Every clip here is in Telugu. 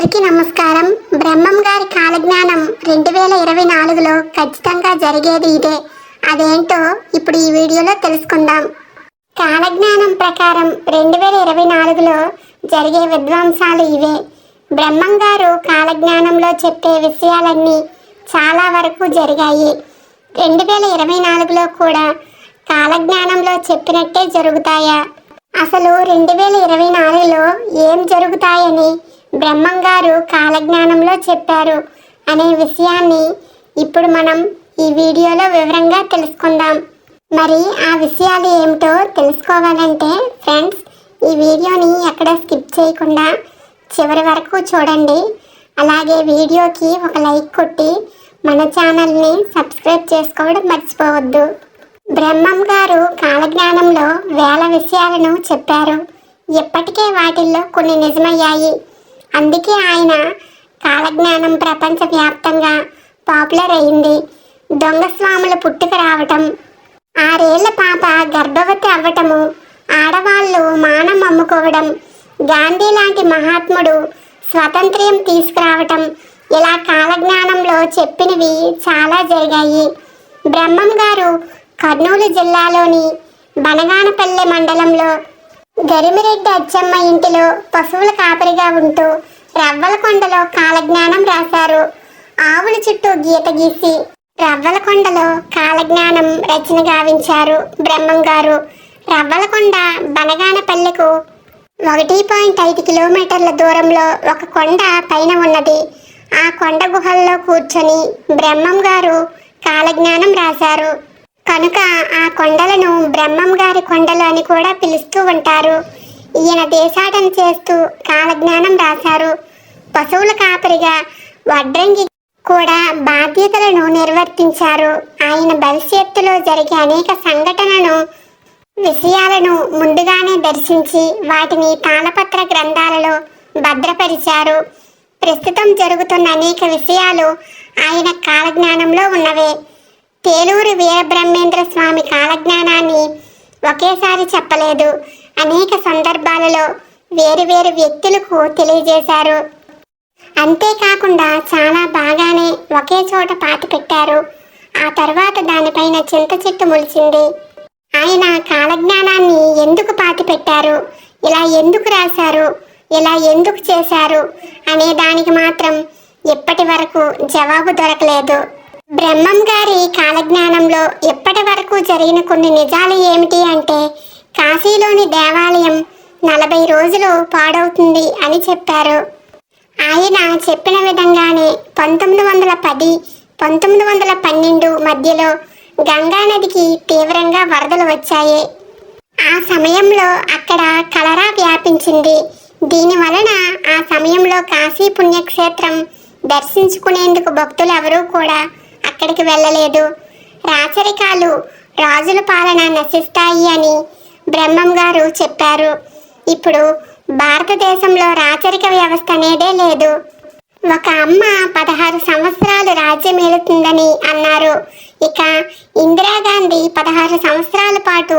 అందరికీ నమస్కారం. బ్రహ్మం గారి కాలజ్ఞానం రెండు వేల ఇరవై నాలుగులో ఖచ్చితంగా జరిగేది ఇదే. అదేంటో ఇప్పుడు ఈ వీడియోలో తెలుసుకుందాం. కాలజ్ఞానం ప్రకారం రెండు వేల ఇరవై నాలుగులో జరిగే విద్వాంసాలు ఇవే. బ్రహ్మం గారు కాలజ్ఞానంలో చెప్పే విషయాలన్నీ చాలా వరకు జరిగాయి. రెండు వేల ఇరవై నాలుగులో కూడా కాలజ్ఞానంలో చెప్పినట్టే జరుగుతాయా? అసలు రెండు వేల ఇరవై నాలుగులో ఏం జరుగుతాయని బ్రహ్మం గారు కాలజ్ఞానంలో చెప్పారు అనే విషయాన్ని ఇప్పుడు మనం ఈ వీడియోలో వివరంగా తెలుసుకుందాం. మరి ఆ విషయాలు ఏమిటో తెలుసుకోవాలంటే ఫ్రెండ్స్ ఈ వీడియోని ఎక్కడ స్కిప్ చేయకుండా చివరి వరకు చూడండి. అలాగే వీడియోకి ఒక లైక్ కొట్టి మన ఛానల్ని సబ్స్క్రైబ్ చేసుకోవడం మర్చిపోవద్దు. బ్రహ్మం గారు కాలజ్ఞానంలో వేల విషయాలను చెప్పారు. ఇప్పటికే వాటిల్లో కొన్ని నిజమయ్యాయి. అందుకే ఆయన కాలజ్ఞానం ప్రపంచవ్యాప్తంగా పాపులర్ అయింది. దొంగ స్వాముల పుట్టుక రావటం ఆరేళ్ళ పాప గర్భవతి అవ్వటము ఆడవాళ్ళు మానం అమ్ముకోవడం గాంధీ లాంటి మహాత్ముడు స్వాతంత్ర్యం తీసుకురావటం ఇలా కాలజ్ఞానంలో చెప్పినవి చాలా జరిగాయి. బ్రహ్మం గారు కర్నూలు జిల్లాలోని బనగానపల్లె మండలంలో గరిమిరెడ్డి అచ్చమ్మ ఇంటిలో పశువుల కాపరిగా ఉంటూ రవ్వలకొండలో కాలజ్ఞానం రాశారు. ఆవుల చుట్టూ గీత గీసి రవ్వలకొండలో కాలజ్ఞానం రచన గావించారు బ్రహ్మం గారు రవ్వలకొండ బనగానపల్లెకు ఒకటి పాయింట్ ఐదు కిలోమీటర్ల దూరంలో ఒక కొండ పైన ఉన్నది. ఆ కొండ గుహల్లో కూర్చొని బ్రహ్మం గారు కాలజ్ఞానం రాశారు. కనుక ఆ కొండలను బ్రహ్మం గారి కొండలు అని కూడా పిలుస్తూ ఉంటారు. ఈయన దేశాటన చేస్తూ కాలజ్ఞానం రాశారు. పశువుల కాపరిగా వడ్రంగి కూడా బాధ్యతలను నిర్వర్తించారు. ఆయన భవిష్యత్తులో జరిగే అనేక సంఘటనను విషయాలను ముందుగానే దర్శించి వాటిని తాళపత్ర గ్రంథాలలో భద్రపరిచారు. ప్రస్తుతం జరుగుతున్న అనేక విషయాలు ఆయన కాలజ్ఞానంలో ఉన్నవే. తేలూరు వీరబ్రహ్మేంద్ర స్వామి కాలజ్ఞానాన్ని ఒకేసారి చెప్పలేదు. అనేక సందర్భాలలో వేరు వేరు వ్యక్తులకు తెలియజేశారు. అంతేకాకుండా చాలా బాగానే ఒకే చోట పాతి పెట్టారు. ఆ తర్వాత దానిపైన చింత చెట్టు ములిచింది. ఆయన కాలజ్ఞానాన్ని ఎందుకు పాతి పెట్టారు? ఇలా ఎందుకు రాశారు? ఇలా ఎందుకు చేశారు? అనే దానికి మాత్రం ఇప్పటి వరకు జవాబు దొరకలేదు. బ్రహ్మం గారి కాలజ్ఞానంలో ఇప్పటి వరకు జరిగిన కొన్ని నిజాలు ఏమిటి అంటే కాశీలోని దేవాలయం నలభై రోజులు పాడవుతుంది అని చెప్పారు. ఆయన చెప్పిన విధంగానే పంతొమ్మిది వందల పది పంతొమ్మిది వందల పన్నెండు మధ్యలో గంగా నదికి తీవ్రంగా వరదలు వచ్చాయి. ఆ సమయంలో అక్కడ కలరా వ్యాపించింది. దీని వలన ఆ సమయంలో కాశీ పుణ్యక్షేత్రం దర్శించుకునేందుకు భక్తులు ఎవరూ కూడా అక్కడికి వెళ్ళలేదు. రాచరికాలు రాజుల పాలన నశిస్తాయి అని బ్రహ్మం గారు చెప్పారు. ఇప్పుడు భారతదేశంలో రాచరిక వ్యవస్థ అనేదే లేదు. ఒక అమ్మ పదహారు సంవత్సరాలు రాజ్యం ఏలుతుందని అన్నారు. ఇక ఇందిరాగాంధీ పదహారు సంవత్సరాల పాటు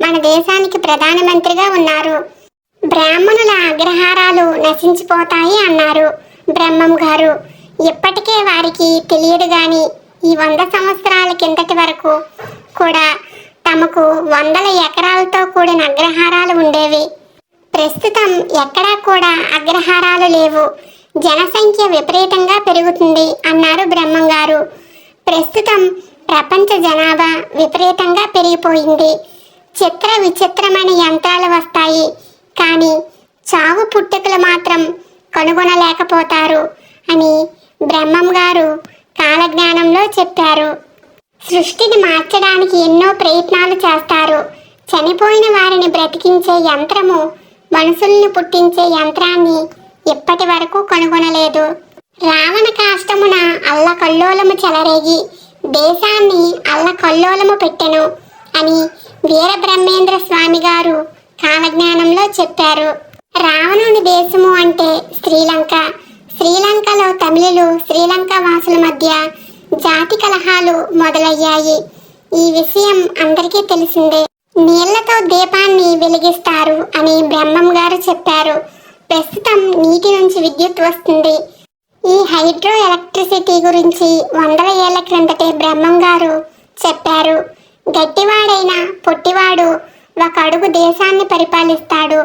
మన దేశానికి ప్రధానమంత్రిగా ఉన్నారు. బ్రాహ్మణుల అగ్రహారాలు నశించిపోతాయి అన్నారు బ్రహ్మం గారు. ఇప్పటికే వారికి తెలియదు కానీ ఈ వంద సంవత్సరాల కిందటి వరకు కూడా తమకు వందల ఎకరాలతో కూడిన అగ్రహారాలు ఉండేవి. ప్రస్తుతం ఎక్కడా కూడా అగ్రహారాలు లేవు. జనసంఖ్య విపరీతంగా పెరుగుతుంది అన్నారు బ్రహ్మం గారు ప్రస్తుతం ప్రపంచ జనాభా విపరీతంగా పెరిగిపోయింది. చిత్ర విచిత్రమైన యంత్రాలు వస్తాయి. కానీ చావు పుట్టుకలు మాత్రం కనుగొనలేకపోతారు అని బ్రహ్మం గారు కాలజ్ఞానంలో చెప్పారు. సృష్టిని మార్చడానికి ఎన్నో ప్రయత్నాలు చేస్తారు. చనిపోయిన వారిని బ్రతికించే యంత్రము మనుషుల్ని పుట్టించే యంత్రాన్ని ఇప్పటి వరకు కనుగొనలేదు. రావణ కాష్టమున అల్లకల్లోలము చెలరేగి దేశాన్ని అల్లకల్లోలము పెట్టెను అని వీరబ్రహ్మేంద్ర స్వామి గారు కాలజ్ఞానంలో చెప్పారు. రావణుని దేశము అంటే శ్రీలంక. శ్రీలంకలో తమిళులు శ్రీలంక వాసుల మధ్య జాతి కలహాలు మొదలయ్యాయి. ఈ విషయం అందరికీ తెలిసిందే. నీళ్ళతో దీపాన్ని వెలిగిస్తారు అని బ్రహ్మం గారు చెప్పారు. ప్రస్తుతం నీటి నుంచి విద్యుత్ వస్తుంది. ఈ హైడ్రో ఎలక్ట్రిసిటీ గురించి వందల ఏళ్ళ క్రిందటే బ్రహ్మం గారు చెప్పారు. గట్టివాడైన పొట్టివాడు ఒక అడుగు దేశాన్ని పరిపాలిస్తాడు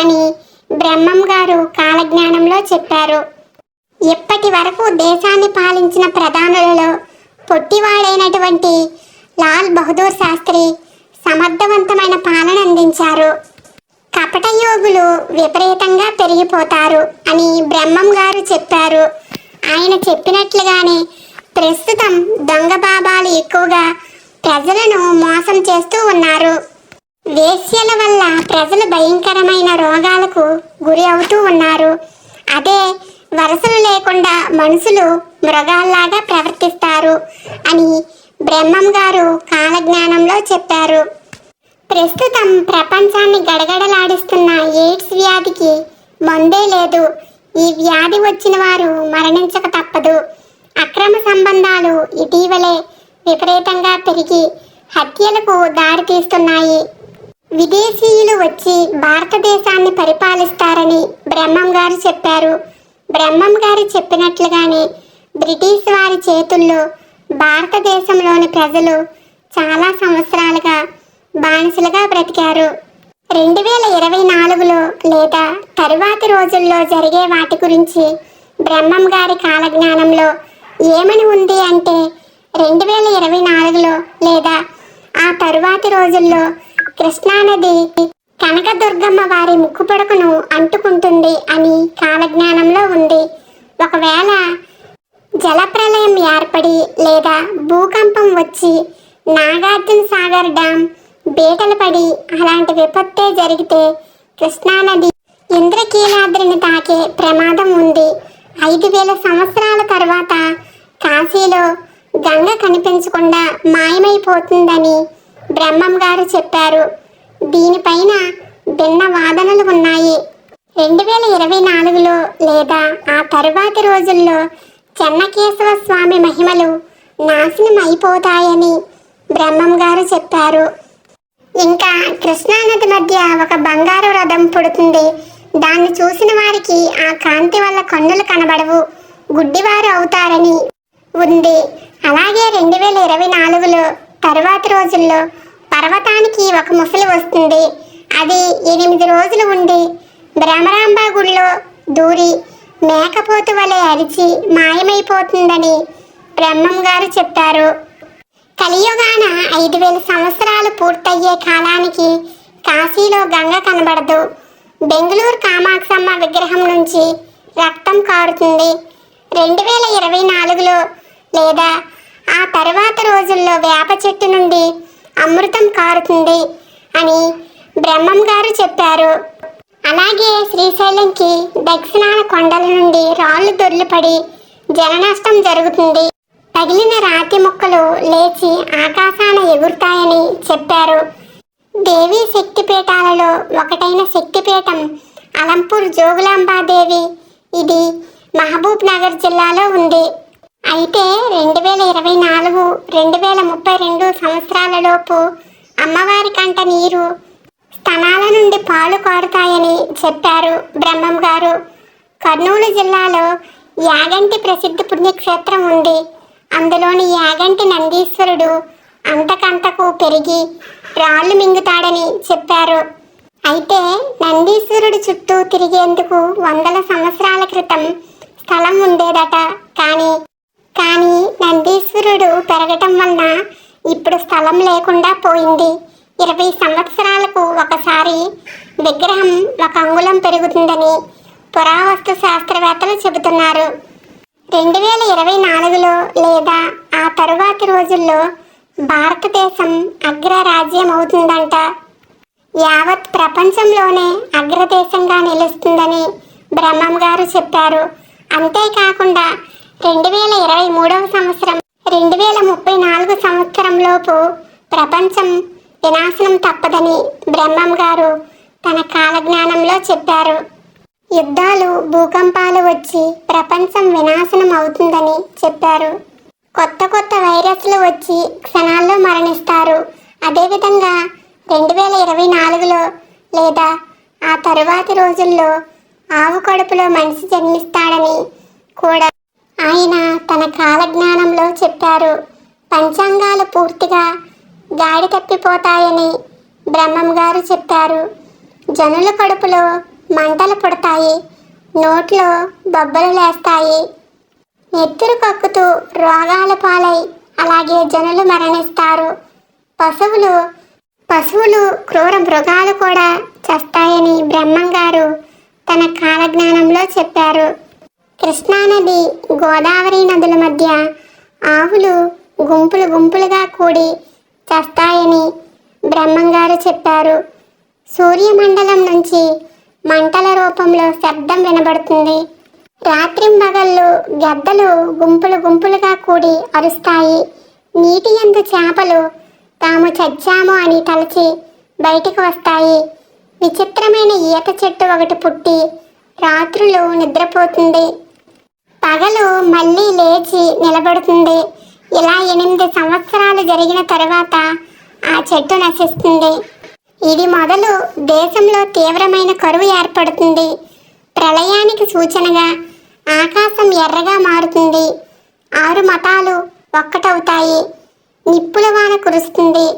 అని బ్రహ్మం గారు కాలజ్ఞానంలో చెప్పారు. ఇప్పటి వరకు దేశాన్ని పాలించిన ప్రధానులలో పొట్టివాడైనటువంటి లాల్ బహదూర్ శాస్త్రి సమర్థవంతమైన పాలన అందించారు. కపట యోగులు విపరీతంగా పెరిగిపోతారు అని బ్రహ్మం గారు చెప్పారు. ఆయన చెప్పినట్లుగానే ప్రస్తుతం దొంగ బాబాలు ఎక్కువగా ప్రజలను మోసం చేస్తూ ఉన్నారు. వేశ్యల వల్ల ప్రజలు భయంకరమైన రోగాలకు గురి అవుతూ ఉన్నారు. అదే వరుసలు లేకుండా మనుషులు మృగాల్లాగా ప్రవర్తిస్తారు అని బ్రహ్మం గారు కాలజ్ఞానంలో చెప్పారు. ప్రస్తుతం ప్రపంచాన్ని గడగడలాడిస్తున్న ఎయిడ్స్ వ్యాధికి మందే లేదు. ఈ వ్యాధి వచ్చిన వారు మరణించక తప్పదు. అక్రమ సంబంధాలు ఇటీవలే విపరీతంగా పెరిగి హత్యలకు దారితీస్తున్నాయి విదేశీయులు వచ్చి భారతదేశాన్ని పరిపాలిస్తారని బ్రహ్మం గారు చెప్పారు. బ్రహ్మం గారు చెప్పినట్లుగానే బ్రిటిష్ వారి చేతుల్లో భారతదేశంలోని ప్రజలు చాలా సంవత్సరాలుగా బానిసలుగా బ్రతికారు. రెండు వేల ఇరవై నాలుగులో లేదా తరువాతి రోజుల్లో జరిగే వాటి గురించి బ్రహ్మం గారి కాలజ్ఞానంలో ఏమని ఉంది అంటే రెండు వేల ఇరవై నాలుగులో లేదా ఆ తరువాతి రోజుల్లో కృష్ణానది కనకదుర్గమ్మ వారి ముక్కు పొడకను అంటుకుంటుంది అని కాలజ్ఞానంలో ఉంది. ఒకవేళ జలప్రలయం ఏర్పడి లేదా భూకంపం వచ్చి నాగార్జున సాగర్ డ్యామ్ బీటలు పడి అలాంటి విపత్తే జరిగితే కృష్ణానది ఇంద్రకీలాద్రిని తాకే ప్రమాదం ఉంది. ఐదు వేల సంవత్సరాల తర్వాత కాశీలో గంగ కనిపించకుండా మాయమైపోతుందని బ్రహ్మం గారు చెప్పారు. దీనిపైన భిన్న వాదనలు ఉన్నాయి. రెండు వేల ఇరవై నాలుగులో లేదా ఆ తరువాతి రోజుల్లో చెన్నకేశవ స్వామి మహిమలు నాశనం అయిపోతాయని బ్రహ్మం గారు చెప్పారు. ఇంకా కృష్ణానది మధ్య ఒక బంగారు రథం పుడుతుంది. దాన్ని చూసిన వారికి ఆ కాంతి వల్ల కన్నులు కనబడవు. గుడ్డివారు అవుతారని ఉంది. అలాగే రెండు వేల ఇరవై నాలుగులో తరువాతి రోజుల్లో పర్వతానికి ఒక ముసలి వస్తుంది. అది ఎనిమిది రోజులు ఉండి భ్రమరాంబ గుడిలో దూరి మేకపోతు వలె అరిచి మాయమైపోతుందని బ్రహ్మం గారు చెప్పారు. కలియుగాన ఐదు వేల సంవత్సరాలు పూర్తయ్యే కాలానికి కాశీలో గంగ కనబడదు. బెంగళూరు కామాక్షమ్మ విగ్రహం నుంచి రక్తం కారుతుంది. రెండు వేల ఇరవై నాలుగులో లేదా ఆ తర్వాత రోజుల్లో వేప చెట్టు నుండి అమృతం కారుతుంది అని బ్రహ్మం గారు చెప్పారు. అలాగే శ్రీశైలంకి దక్షిణాన కొండల నుండి రాళ్ళు దొర్లుపడి జలనష్టం జరుగుతుంది. తగిలిన రాతి ముక్కలు లేచి ఆకాశాన ఎగురుతాయని చెప్పారు. దేవి శక్తిపీఠాలలో ఒకటైన శక్తిపీఠం అలంపూర్ జోగులాంబాదేవి ఇది మహబూబ్ నగర్ జిల్లాలో ఉంది. అయితే రెండు వేల ఇరవై నాలుగు రెండు వేల ముప్పై రెండు సంవత్సరాలలోపు అమ్మవారి కంట నీరు స్తనాల నుండి పాలు కారుతాయని చెప్పారు బ్రహ్మం గారు. కర్నూలు జిల్లాలో యాగంటి ప్రసిద్ధ పుణ్యక్షేత్రం ఉంది. అందులోని యాగంటి నందీశ్వరుడు అంతకంతకు పెరిగి రాళ్ళు మింగుతాడని చెప్పారు. అయితే నందీశ్వరుడు చుట్టూ తిరిగేందుకు వందల సంవత్సరాల క్రితం స్థలం ఉండేదట. కానీ కానీ నందీశ్వరుడు పెరగటం వలన ఇప్పుడు స్థలం లేకుండా పోయింది. ఇరవై సంవత్సరాలకు ఒకసారి విగ్రహం ఒక అంగుళం పెరుగుతుందని పురావస్తు శాస్త్రవేత్తలు చెబుతున్నారు. రెండు వేల ఇరవై నాలుగులో లేదా ఆ తరువాతి రోజుల్లో భారతదేశం అగ్రరాజ్యం అవుతుందంట. యావత్ ప్రపంచంలోనే అగ్రదేశంగా నిలుస్తుందని బ్రహ్మం గారు చెప్పారు. అంతేకాకుండా రెండు వేల ఇరవై మూడవ సంవత్సరం రెండు వేల ముప్పై నాలుగు సంవత్సరంలోపు ప్రపంచం వినాశనం తప్పదని బ్రహ్మం గారు తన కాలజ్ఞానంలో చెప్పారు. యుద్ధాలు భూకంపాలు వచ్చి ప్రపంచం వినాశనం అవుతుందని చెప్పారు. కొత్త కొత్త వైరస్లు వచ్చి క్షణాల్లో మరణిస్తారు. అదేవిధంగా రెండు వేల ఇరవై నాలుగులో లేదా ఆ తరువాతి రోజుల్లో ఆవు కడుపులో మనిషి జన్మిస్తాడని కూడా ఆయన తన కాలజ్ఞానంలో చెప్పారు పంచాంగాలు పూర్తిగా గాడి తప్పిపోతాయని బ్రహ్మం గారు చెప్పారు. జనుల కడుపులో మంటలు పుడతాయి నోట్లో బొబ్బలు లేస్తాయి. నెత్తురు కక్కుతూ రోగాల పాలై అలాగే జనులు మరణిస్తారు. పశువులు పశువులు క్రూర మృగాలు కూడా చస్తాయని బ్రహ్మం గారు తన కాలజ్ఞానంలో చెప్పారు. కృష్ణానది గోదావరి నదుల మధ్య ఆవులు గుంపులు గుంపులుగా కూడి చస్తాయని బ్రహ్మంగారు చెప్పారు. సూర్యమండలం నుంచి మంటల రూపంలో శబ్దం వినబడుతుంది. రాత్రింబగళ్ళు గద్దలు గుంపులు గుంపులుగా కూడి అరుస్తాయి. నీటి ఎందు చేపలు తాము చచ్చాము అని తలచి బయటికి వస్తాయి. విచిత్రమైన ఈత చెట్టు ఒకటి పుట్టి రాత్రులు నిద్రపోతుంది. పగలు మళ్ళీ లేచి నిలబడుతుంది. ఇలా ఎనిమిది సంవత్సరాలు జరిగిన తర్వాత ఆ చెట్టు నశిస్తుంది. ఇది మొదలు దేశంలో తీవ్రమైన కరువు ఏర్పడుతుంది. ప్రళయానికి సూచనగా ఆకాశం ఎర్రగా మారుతుంది. ఆరు మతాలు ఒక్కటవుతాయి. నిప్పుల వాన కురుస్తుంది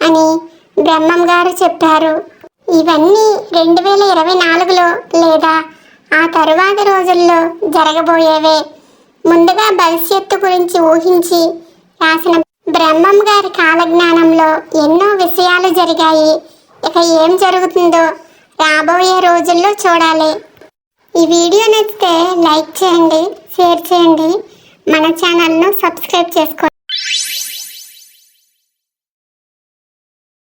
అని బ్రహ్మం గారు చెప్పారు. ఇవన్నీ రెండు వేల ఇరవై నాలుగులో లేదా ఆ తరువాత రోజుల్లో జరగబోయేవే. ముందుగా భవిష్యత్తు గురించి ఊహించి రాసిన బ్రహ్మం గారి కాలజ్ఞానంలో ఎన్నో విషయాలు జరిగాయి. ఇక ఏం జరుగుతుందో రాబోయే రోజుల్లో చూడాలి. ఈ వీడియో నచ్చితే లైక్ చేయండి షేర్ చేయండి. మన ఛానల్ను సబ్స్క్రైబ్ చేసుకోండి.